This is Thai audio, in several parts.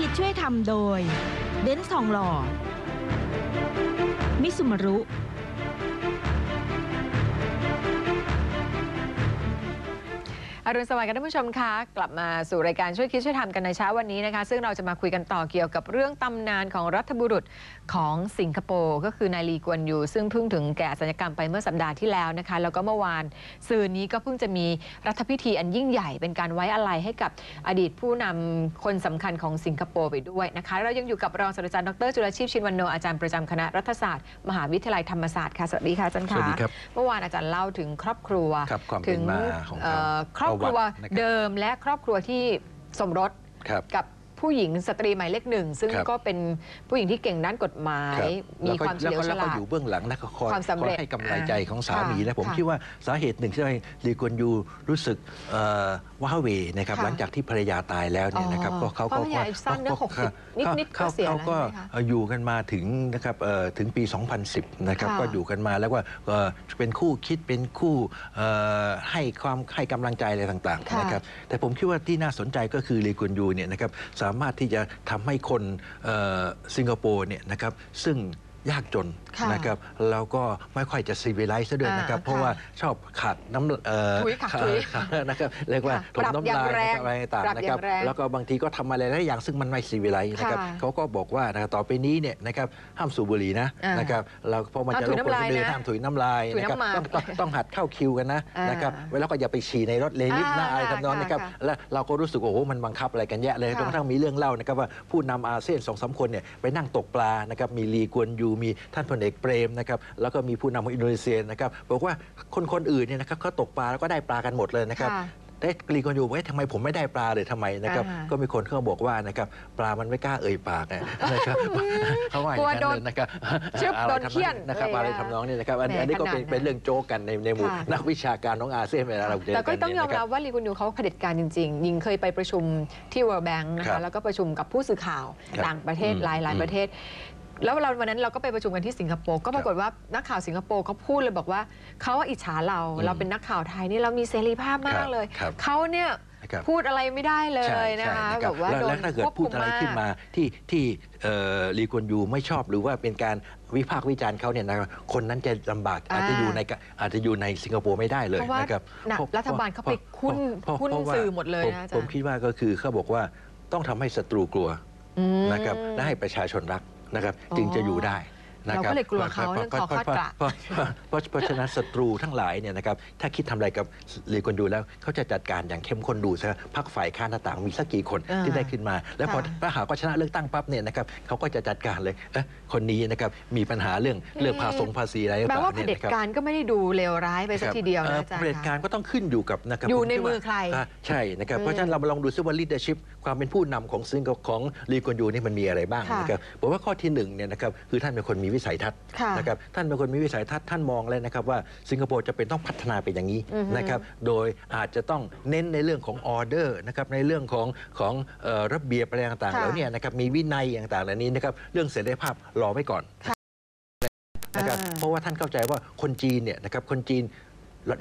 คิดช่วยทำโดย เบนซ์ทองหล่อ มิสุมารุ อรุณสวัสดิ์ค่ะท่านผู้ชมคะกลับมาสู่รายการช่วยคิดช่วยทำกันในเช้าวันนี้นะคะ ซึ่งเราจะมาคุยกันต่อเกี่ยวกับเรื่องตำนานของรัฐบุรุษ ของสิงคโปร์ก็คือนายลีกวนยูซึ่งเพิ่งถึงแก่สัญญกรรมไปเมื่อสัปดาห์ที่แล้วนะคะ แล้วก็เมื่อวานซืนนี้ก็เพิ่งจะมีรัฐพิธีอันยิ่งใหญ่เป็นการไว้อาลัยให้กับอดีตผู้นำคนสำคัญของสิงคโปร์ไปด้วยนะคะ เรายังอยู่กับรองศาสตราจารย์ดรจุลชีพชินวันโนอาจารย์ประจำคณะรัฐศาสตร์ มหาวิทยาลัยธรรมศาสตร์ค่ะสวัสดีค่ะอาจารย์สวัค่ะสดีครับเมื่อวานอาจารย์เล่าถึงครอบครัวครับความเป็นถึงมาของเขาเอ่อครอบครัวประวัตินะครับเดิมและครอบครัวที่สมรสครับกับ ผู้หญิงสตรีหมายเลขหนึ่ง ซึ่งครับ ก็เป็นผู้หญิงที่เก่งด้านกฎหมายครับมีแล้วก็ความเฉลียวฉแล้วก็ลาด อยู่เบื้องหลังนะก็คอยความสำเร็จคอยให้กำลังใจของสามีค่ะนะผมค่ะคิดว่าสาเหตุหนึ่งที่ให้ลีกวนยูรู้สึกเอ่อว้าเหวนะครับค่ะหลังจากที่ภรรยาตายแล้วเนี่ยนะครับอ๋อก็เขาเพราะภรรยาอายุสั้นนะก็60นิดๆก็เขาเสียเขาก็แล้วใช่ไหมคะเอ่ออยู่กันมาถึงนะครับเอ่อถึงปี 2010นะครับค่ะก็อยู่กันมาแล้วก็เอ่อเป็นคู่คิดเป็นคู่เอ่อให้ความให้กำลังใจอะไรต่างค่ะๆนะครับแต่ผมคิดว่าที่น่าสนใจก็คือลีกวนยูเนี่ยนะครับสาามารถที่จะทำให้คนสิงคโปร์เนี่ยนะครับซึ่ง ยากจนค่ะนะครับแล้วก็ไม่ค่อยจะซีวิไลซ์ซะด้วยนะครับ อ่าเพราะว่าค่ะชอบขาดน้ำเอ่อถุยขาดถุยขาดนะครับเรียกว่าค่ะถมน้ำลายปรับอย่างแรงนะครับอะไรต่างปรับๆนะอคย่ารับงแรงแล้วก็บางทีก็ทำอะไรหลายอย่างซึ่งมันไม่ซีวิไลซ์นะครับค่ะเขาก็บอกว่านะครับต่อไปนี้เนี่ยนะครับห้ามสูบบุหรี่นะอ่านนะครับเราเพราะมันจะห้ามถุยรบกวนน้ำลายคนอื่นนะห้ามถุยน้ำลายถุยนะครับน้ำมันต้องต้องต้องหัดเข้าคิวกันนะอ่านนะครับแล้วก็อย่าไปฉี่ในรถเลยลิฟต์หน้าอ่าอะไรทำนองนี้ครับ ค่ะ แล้วเราก็รู้สึกว่าโอ้โหมันบังคับอะไรกันแยะเลยค่ะจนกระทั่งมีเรื่องเล่านะครับว่าผู้นำอาเซียนสองสามคนเนี่ยไปนั่งตกปลานะครับมีลีกวนยูมีท่านพลเอกเปรมนะครับแล้วก็มีผู้นำของอินโดนีเซียนะครับบอกว่าคนคนอื่นเนี่ยนะครับเขาตกปลาแล้วก็ได้ปลากันหมดเลยนะครับค่ะได้กรีกวนยูบอกว่าทำไมผมไม่ได้ปลาเลยทำไมนะครับอ่าก็มีคนเขาบอกว่านะครับปลามันไม่กล้าเอ่ยปากนะนะครับเขาว่าอย่างนั้นกลัวโดนเลยนะครับชึบอะไรโดนทำเฆี่ยนนะครับเลยอะไรนะทำนองนี้นะครับ อันแหมอันนี้ก็เป็นขนาดนั้นเป็นเรื่องโจ๊กกันในในหมู่ค่ะนักวิชาการน้องอาเซียนเวลาเราเจอกันแต่ก็ต้องยอมเนี่รับว่าลีกุนยูเขาเผด็จการจริงๆ ยิงเคยไปประชุมที่ World Bank นะครัคะบแล้วก็ประชุมกับผู้สื่อข่าวครับต่างประเทศอืมหลายหลายอืมประเทศ แล้วเราวันนั้นเราก็ไปประชุมกันที่สิงคโปร์ก็ปรากฏว่านักข่าวสิงคโปร์เขาพูดเลยบอกว่าเขาอิจฉาเราอืมเราเป็นนักข่าวไทยนี่เรามีเสรีภาพมากเลยครับเขาเนี่ยนะครับพูดอะไรไม่ได้เลใช่ยนะคะใช่แบบว่าแล้วโดแล้นวถ้าเกิดควบพูคุดมอะไรมากขึ้นมาที่ที่เอ่อลีกวนยูไม่ชอบหรือว่าเป็นการวิพากษ์วิจารณ์เขาเนี่ยนะครับคนนั้นจะลำบากอ่าอาจจะอยู่ในกะอาจจะอยู่ในสิงคโปร์ไม่ได้เลยเพราะว่านะครับน่ะเพะรัฐบาลเขาไปคุ้นเพราะคุ้นเพราะว่าสื่อหมดเลยผนะอาจารย์ผมคิดว่าก็คือเขาบอกว่าต้องทำให้ศัตรูกลัวอืมนะครับและให้ประชาชนรัก นะครับอ๋อจึงจะอยู่ได้นะ เราคก็รับเลยกลัวเขาเรื่องคอคาดกระเพราะเพราะเพราะเพราะฉะนั้นศัตรูทั้งหลายเนี่ยนะครับถ้าคิดทำอะไรกับลีกวนยูแล้วเขาจะจัดการอย่างเข้มข้นดูซะพักฝ่ายค้านต่างๆมีสักกี่คนอ่าที่ได้ขึ้นมา แล้วพอค่ะถ้าหากว่าชนะเลือกตั้งปั๊บเนี่ยนะครับเขาก็จะจัดการเลยเอ๊ะคนนี้นะครับมีปัญหาเรื่องเรื่องภาษงภาษีอะไรหรือแปลเปล่าว่าเผเนี่ยด็จนะครับการก็ไม่ได้ดูเลวร้ายไปสักทีเดียวนะอาจารเผด็จย์การคะก็ต้องขึ้นอยู่กับนะครับอยู่ผในคิดว่ามือใคราใช่นะครับอืมเพราะฉะนั้นเรามาลองดูซิว่า leadership ความเป็นผู้นำของซิงของลีกวนยูนี่มันมีอะไรบ้างค่ะนะครับผมว่าข้อที่หนึ่งเนี่ยนะครับคือท่านเป็นคนมีวิสัยทัศน์ค่ะนะครับท่านเป็นคนมีวิสัยทัศน์ท่านมองเลยนะครับว่าสิงคโปร์จะเป็นต้องพัฒนาไปอย่างนี้อือฮึนะครับโดยอาจจะต้องเน้นในเรื่องของออเดอร์นะครับในเรื่องของของเอ่อระเบียบอะไรต่างๆค่ะแล้วเนี่ยนะครับมีวินัยต่างๆเหล่านี้นะครับเรื่องเสรีภาพรอไว้ก่อนนะครับอ่าเพราะว่าท่านเข้าใจว่าคนจีนเนี่ยนะครับคนจีน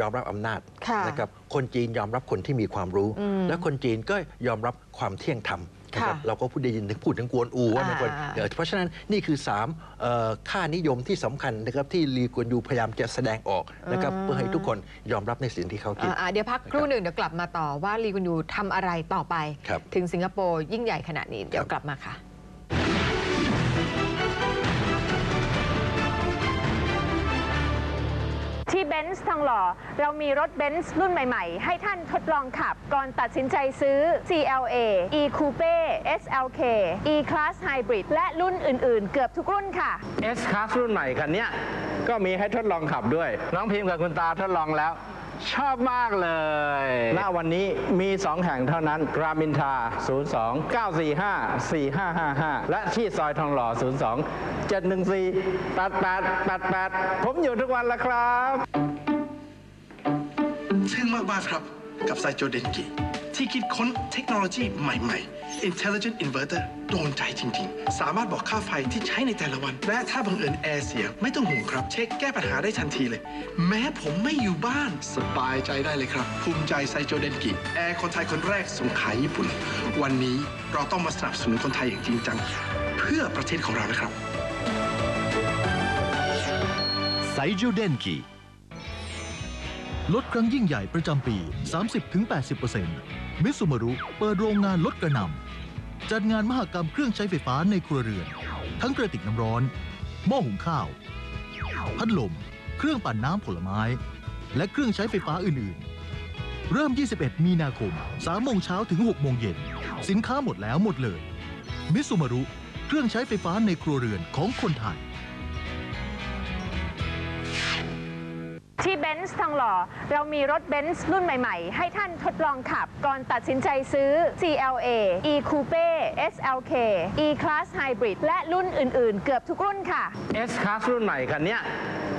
ยอมรับอำนาจค่ะนะครับคนจีนยอมรับคนที่มีความรู้อืมและคนจีนก็ยอมรับความเที่ยงธรรมนะครับค่ะเราก็พูดได้ยินถึงพูดถึงกวนอูว่าเป็นคนอ่าเอ่อเพราะฉะนั้นนี่คือ3เอ่อค่านิยมที่สำคัญนะครับที่ลีกวนยูพยายามจะแสดงออกนะครับอืมเพื่อให้ทุกคนยอมรับในสิ่งที่เขาคิดอ่าๆเดี๋ยวพักครู่หนึ่งเดี๋ยวกลับมาต่อว่าลีกุนยูทำอะไรต่อไปครับถึงสิงคโปร์ยิ่งใหญ่ขนาดนี้เดี๋ยวครับกลับมาค่ะ ที่เบนซ์ทองหล่อ เรามีรถเบนซ์รุ่นใหม่ๆ ให้ท่านทดลองขับ ก่อนตัดสินใจซื้อ CLA E Coupe SLK E Class Hybrid และรุ่นอื่นๆ เกือบทุกรุ่นค่ะ S Class รุ่นใหม่คันนี้ก็มีให้ทดลองขับด้วย น้องพิมพ์กับคุณตาทดลองแล้ว ชอบมากเลย ณวันนี้มี 2 แห่งเท่านั้น รามินทา02 945 4555 และที่ซอยทองหล่อ 02 714 8888 ผมอยู่ทุกวันแล้วครับทึ่งมากๆครับ กับไซโจเดนกิที่คิดค้นเทคโนโลยีใหม่ๆ Intelligent Inverter โดนใจจริง ๆ สามารถบอกค่าไฟที่ใช้ในแต่ละวัน และถ้าบังเอิญแอร์เสียไม่ต้องห่วงครับ เช็คแก้ปัญหาได้ทันทีเลย แม้ผมไม่อยู่บ้านสบายใจได้เลยครับ ภูมิใจไซโจเดนกิ แอร์คนไทยคนแรกส่งขายญี่ปุ่น วันนี้เราต้องมาสนับสนุนคนไทยอย่างจริงจังเพื่อประเทศของเรานะครับไซโจเดนกิลดครั้งยิ่งใหญ่ประจำปี 30-80%มิสุมารุเปิดโรงงานลดกระนำ จัดงานมหกรรมเครื่องใช้ไฟฟ้าในครัวเรือน ทั้งกระติกน้ำร้อน หม้อหุงข้าว พัดลม เครื่องปั่นน้ำผลไม้ และเครื่องใช้ไฟฟ้าอื่น ๆ เริ่ม 21 มีนาคม 3 โมงเช้าถึง 6 โมงเย็น สินค้าหมดแล้วหมดเลย มิสุมารุ เครื่องใช้ไฟฟ้าในครัวเรือนของคนไทย ที่เบนซ์ทองหล่อ เรามีรถเบนซ์รุ่นใหม่ๆ ให้ท่านทดลองขับ ก่อนตัดสินใจซื้อ CLA E Coupe SLK E Class Hybrid และรุ่นอื่นๆ เกือบทุกรุ่นค่ะ S Class รุ่นใหม่คันเนี้ย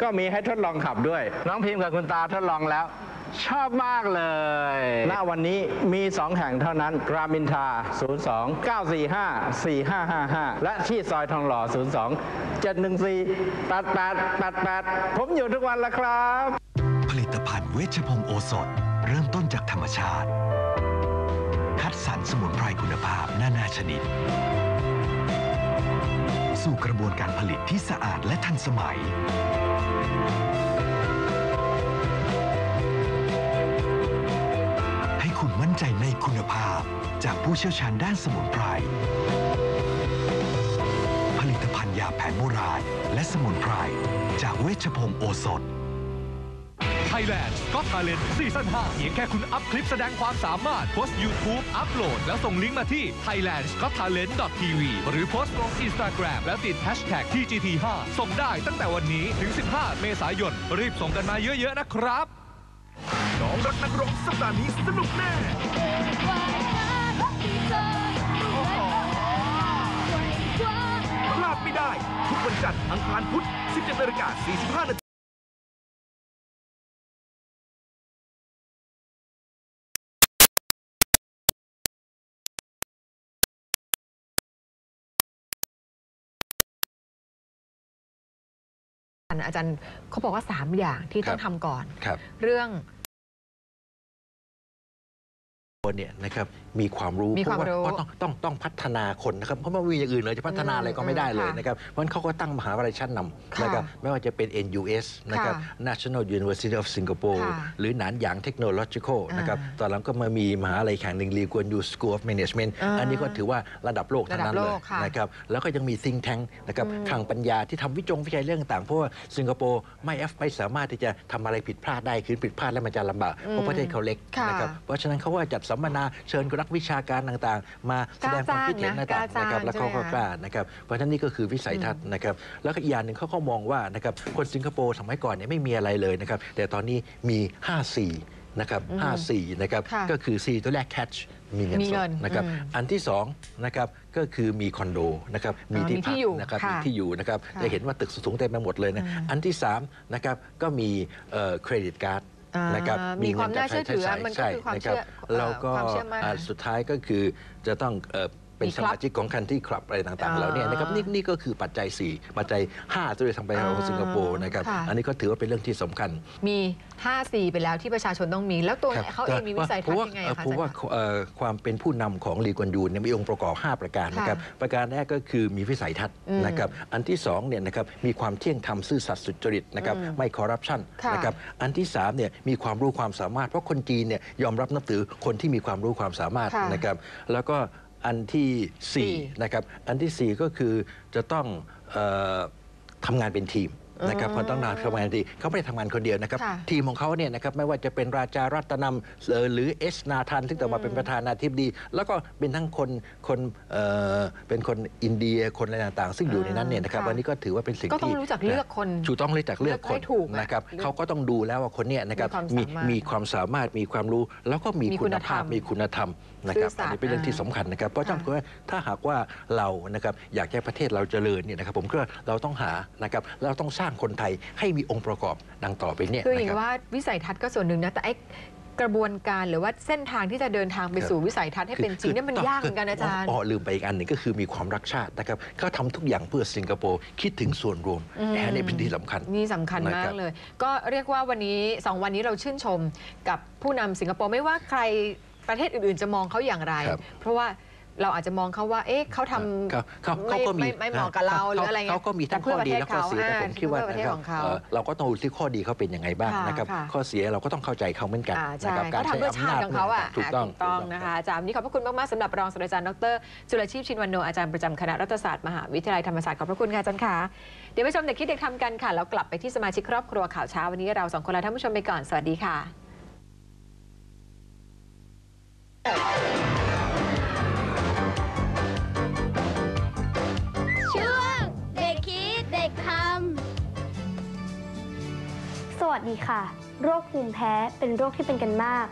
ก็มีให้ทดลองขับด้วย น้องพิมพ์กับคุณตาทดลองแล้ว ชอบมากเลย ณวันนี้มี 2 แห่งเท่านั้น รามอินทรา02 945 4555 และที่ซอยทองหล่อ 02 714 88 88 ผมอยู่ทุกวันละครับ ผลิตภัณฑ์เวชพงศ์โอสถ เริ่มต้นจากธรรมชาติ คัดสรรสมุนไพรคุณภาพนานาชนิด สู่กระบวนการผลิตที่สะอาดและทันสมัย จากผู้เชี่ยวชาญด้านสมุนไพร ผลิตภัณฑ์ยาแผนโบราณ และสมุนไพร จากเวชพงศ์โอสถ Thailand Got Talent ซีซั่น5เพียงแค่คุณอัพคลิปแสดงความสามารถโพสต์ YouTube อัพโหลด แล้วส่งลิงก์มาที่ thailand got talent tv หรือโพสต์ลง Instagram แล้วติด Hashtag TGT5 ส่งได้ตั้งแต่วันนี้ถึง 15 เมษายน รีบส่งกันมาเยอะ ๆ นะครับ น้องรักนักร้องสัปดาห์นี้สนุกแน่ พลาดไม่ได้ ทุกวันจันทร์อังคารพุธ 17นาฬิกา45นาทีอาจารย์เขาบอกว่า 3 อย่างที่ต้องครับทำก่อนครับเรื่อง คนเนี่ยนะครับมีความรู้มีความรู้เพราะว่าเพราะต้องต้องต้องพัฒนาคนนะครับเพราะว่ามีอย่างอื่นเลยจะพัฒนาอะไรก็ไม่ได้เลยอืมนะครับเพราะฉะนั้นเขาก็ตั้งมหาวิทยาลัยชั้นนำค่ะนะครับไม่ว่าจะเป็น NUS นะครับค่ะ National University of Singapore ค่ะหรือหนานหยาง Technological นะครับอ่าตอนหลังก็มามีมหาลัยแข่งหนึ่งลีกวนยู School of Management อ่าอันนี้ก็ถือว่าระดับโลกทั้งนั้นระดับเลโลยกค่ะนะครับแล้วก็ยังมี think tank นะครับอืมทางปัญญาที่ทำวิจงวิจัยเรื่องต่างๆเพราะว่าสิงคโปร์ไม่แอฟไม่สามารถที่จะทำอะไรผิดพลาดได้คือผิดพลาดแล้วมันจะลำบากเพราะประเทศเขาเล็กค่ะนะครับเพราะฉะนั้นเขาว่าจัดสัมมนาเชิญนักวิชาการต่างๆ มาแสดงความคิดเห็นกล้าต่างจ้างนะๆนะครับกล้าจ้างแล้วเขาก็ใช่ไหมคะกล้านะครับเพราะฉะนั้นนี่ก็คือวิสัยทัศน์นะครับ แล้วก็อีกอย่างหนึ่งเขาก็มองว่านะครับคนสิงคโปร์สมัยก่อนเนี่ยไม่มีอะไรเลยนะครับ แต่ตอนนี้มี 5 4 นะครับ 5 4 นะครับค่ะก็คือ 4 ตัวแรก catch มีเงินมีสเงิดนนะครับอืมอันที่2นะครับก็คือมีคอนโดนะครับมีอ่าที่มีพัที่กอยู่นะครับค่ะมีที่อยู่นะครับค่ะจะเห็นว่าตึกสูงๆเต็มไปหมดเลยนะอืมอันที่3นะครับก็มีเครดิตการ์ดอ่า นนะครับมีความงิน่าเชื่อถือใช้มันก็ใช่คือความนะรับเชื่อเอ่อแล้วก็ความเชื่อมั่นอ่าสุดท้ายก็คือจะต้อง เอ่อเป็นมีสคลับมาชิกของคันที่คลับอะไรต่างอ่าๆแล้วเนี่ยนะครับนี่นี่ก็คือปัจจัย 4 ปัจจัย5ด้วยทางไปของสิงคโปร์นะครับค่ะอันนี้ก็ถือว่าเป็นเรื่องที่สำคัญ มี 5 4 ไปแล้วที่ประชาชนต้องมี แล้วตัวครับเขาเองมีวิสัยทัศน์ยังไงเพราะว่าอะคะเพราะว่าอาจารย์คะเอ่อความเป็นผู้นำของลีกวนยูเนี่ยมีองค์ประกอบ 5 ประการนะครับประการแรกก็คือมีวิสัยทัศน์อืมนะครับอันที่2เนี่ยนะครับมีความเที่ยงธรรมซื่อสัตย์สุจริตนะครับอืมไม่คอร์รัปชันค่ะนะครับอันที่3เนี่ยมีความรู้ความสามารถ เพราะคนจีนเนี่ยยอมรับนับถือคนที่มีความรู้ความสามารถค่ะนะครับแล้วก็ อันที่สี่4นะครับอันทีสี่4 ก็คือจะต้องเออทำงานเป็นทีม นะครับพอต้องทำงานเป็นทีมเขาไม่ได้ทำงานคนเดียวนะครับ ค่ะทีมของเขาเนี่ยนะครับไม่ว่าจะเป็นราชารัตนำเอ่อหรือเอสนาทันซึ่งต่อมาเป็นประธานาธิบดี แล้วก็เป็นทั้งคนคนเอ่อเป็นคนอินเดียคนอะไรต่างๆ ซึ่งอยู่ในนั้นเนี่ยนะครับค่ะวันนี้ก็ถือว่าเป็นสิ่งก็ต้องที่รู้จักเลือกคนถูกต้องรู้จักเลือกคเลือกนให้ถูกอะนะครับเลือกเขาก็ต้องดูแล้วว่าคนเนี่ยนะครับมีมีความสามารถมีความสามารถมีความรู้ แล้วก็มีมีคุคุณณธรภารพมมีคุณธรรมนะครับซื่อสัตย์อันนี้เป็นเรื่องที่สำคัญนะครับเพราะฉะนั้นค่ะว่าถ้าหากว่าเรานะครับอยากให้ประเทศเราเจริญเนี่ยนะครับผมก็เราต้องหานะครับเราต้องสร้างคนไทยให้มีองค์ประกอบดังต่อไปเนี่ยคืออนะย่างครับว่าวิสัยทัศน์ก็ส่วนหนึ่งนะแต่ไอ้กระบวนการหรือว่าเส้นทางที่จะเดินทางไปสู่วิสัยทัศน์ให้เป็นจริงเนี่ยมันยากเหมือนกันอาจารย์อ๋อลืมไปอีกอันหนึ่งก็คือมีความรักชาตินะครับเขาทำทุกอย่างเพื่อสิงคโปร์คิดถึงส่วนรวมอืมแอนนี่เป็นที่สำคัญนี่สำคัญนะมาครักบเลย ก็เรียกว่าวันนี้ 2 วันนี้เราชื่นชมกับผู้นำสิงคโปร์ไม่ว่าใครประเทศอื่นๆ จะมองเขาอย่างไรครับเพราะว่า เราอาจจะมองเขาว่า เอ๊ะเขาทำเขาเขาไม่เขาก็มีไม่ไม่เหมาะกับเราหรืออะไรเงี้ยเขาก็มีทั้งแต่เพื่ข้ออดีและข้อเสียประเทศแต่ผมคิดว่าเพื่อประเทศนะครับของเขาเอ่อเราก็ต้องดูที่ข้อดีเขาเป็นยังไงบ้างค่ะนะครับค่ะข้อเสียเราก็ต้องเข้าใจเขาเหมือนกันอ่านะใช่ครับเขาทำเพื่อชาติของเขาอะถูกต้องถูกต้องนะคะอาจารย์วันนี้ขอบพระคุณมากๆสำหรับรองศาสตราจารย์ดรจุลชีพชินวันโนอาจารย์ประจำคณะรัฐศาสตร์มหาวิทยาลัยธรรมศาสตร์ขอบพระคุณค่ะอาจารย์ค่ะเดี๋ยวไปชมเด็กคิดเด็กทำกันค่ะแล้วกลับไปที่สมาชิกครอบครัวข่าวเช้าวันนี้เราสองคนลาท่านผู้ชมไปก่อนสวัสดีค่ะ วัสดีค่ะ โรคภูมิแพ้เป็นโรคที่เป็นกันมาก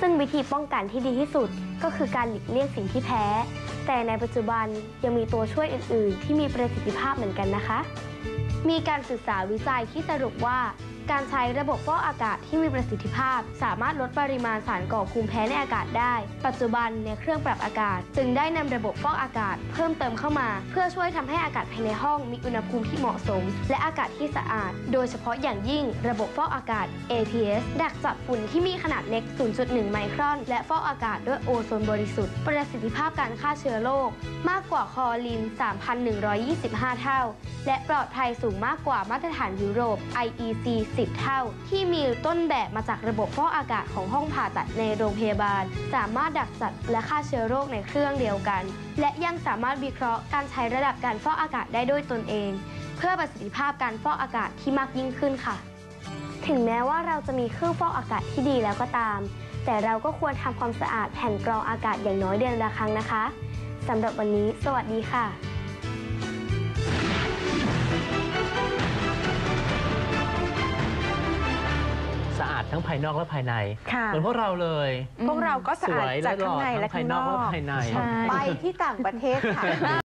ซึ่งวิธีป้องกันที่ดีที่สุดก็คือการหลีกเลี่ยงสิ่งที่แพ้ แต่ในปัจจุบันยังมีตัวช่วยอื่น ๆ ที่มีประสิทธิภาพเหมือนกันนะคะ มีการศึกษาวิจัยที่สรุปว่า การใช้ระบบฟอกอากาศที่มีประสิทธิภาพ สามารถลดปริมาณสารก่อภูมิแพ้ในอากาศได้ ปัจจุบันในเครื่องปรับอากาศ จึงได้นำระบบฟอกอากาศ เพิ่มเติมเข้ามา เพื่อช่วยทำให้อากาศภายในห้องมีอุณหภูมิที่เหมาะสม และอากาศที่สะอาด โดยเฉพาะอย่างยิ่งระบบฟอกอากาศ APS ดักจับฝุ่นที่มีขนาดเล็ก 0.1 ไมครอน และฟอกอากาศด้วยโอโซนบริสุทธิ์ ประสิทธิภาพการฆ่าเชื้อโรคมากกว่าคอรีน3,125 เท่า และปลอดภัยสูงมากกว่ามาตรฐานยุโรป IEC 10เท่า ที่มีต้นแบบมาจากระบบฟอกอากาศของห้องผ่าตัดในโรงพยาบาล สามารถดักจับและฆ่าเชื้อโรคในเครื่องเดียวกัน และยังสามารถวิเคราะห์การใช้ระดับการฟอกอากาศได้ด้วยตนเอง เพื่อประสิทธิภาพการฟอกอากาศที่มากยิ่งขึ้นค่ะ ถึงแม้ว่าเราจะมีเครื่องฟอกอากาศที่ดีแล้วก็ตาม แต่เราก็ควรทำความสะอาดแผ่นกรองอากาศอย่างน้อยเดือนละครั้งนะคะสำหรับวันนี้ สวัสดีค่ะ ทั้งภายนอกและภายใน ค่ะ เหมือนพวกเราเลยพวกเราก็สะอาดวยจากและหล่ข้างในอและทั้งภายนอกและข้างนอกภายในไปที่ต่างประเทศค่ะ